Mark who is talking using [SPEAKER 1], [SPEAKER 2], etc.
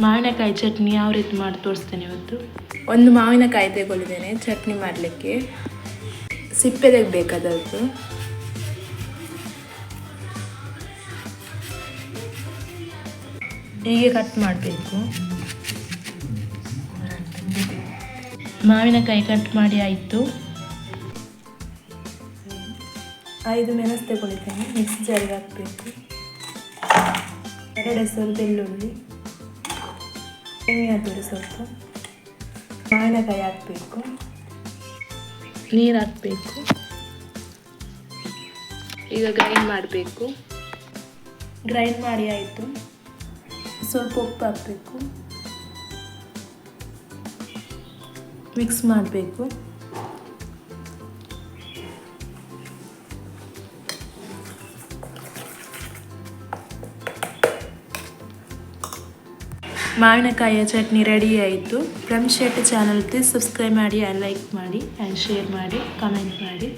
[SPEAKER 1] ಮಾವಿನಕಾಯಿ ಚಟ್ನಿ ಯಾವ ರೀತಿ ಮಾಡಿ ತೋರಿಸ್ತೇನೆ ಇವತ್ತು?
[SPEAKER 2] ಒಂದು ಮಾವಿನಕಾಯಿ ತೆಗೊಳ್ಳಿದ್ದೇನೆ ಚಟ್ನಿ ಮಾಡಲಿಕ್ಕೆ. ಸಿಪ್ಪೆ ತೆಗಬೇಕಾದದ್ದು.
[SPEAKER 1] ಹೀಗೆ ಕಟ್ ಮಾಡಬೇಕು. ಮಾವಿನಕಾಯಿ ಕಟ್ ಮಾಡಿ ಆಯಿತು.
[SPEAKER 2] ಐದು ಮೆಣಸು ತಗೊಂಡಿದ್ದೇನೆ ಮಿಕ್ಸಿ ಜಾರಿಗೆ ಹಾಕಬೇಕು. ಎರಡು ಹೆಸರು ಬೆಳ್ಳುಳ್ಳಿ. ಎಣ್ಣೆ ಸ್ವಲ್ಪ ಮಾವಿನಕಾಯಿ ಹಾಕಬೇಕು
[SPEAKER 1] ನೀರು ಹಾಕಬೇಕು ಈಗ ಗ್ರೈಂಡ್ ಮಾಡಬೇಕು.
[SPEAKER 2] ಗ್ರೈಂಡ್ ಮಾಡಿ ಆಯಿತು. ಸ್ವಲ್ಪ ಉಪ್ಪು ಹಾಕಬೇಕು. ಮಿಕ್ಸ್ ಮಾಡಬೇಕು. ಮಾವಿನಕಾಯಿಯ ಚಟ್ನಿ ರೆಡಿ ಆಯಿತು. ಫ್ರಮ್ ಶೆಟ್ ಚಾನಲ್ ಸಬ್ಸ್ಕ್ರೈಬ್ ಮಾಡಿ ಲೈಕ್ ಮಾಡಿ ಆ್ಯಂಡ್ ಶೇರ್ ಮಾಡಿ ಕಮೆಂಟ್ ಮಾಡಿ.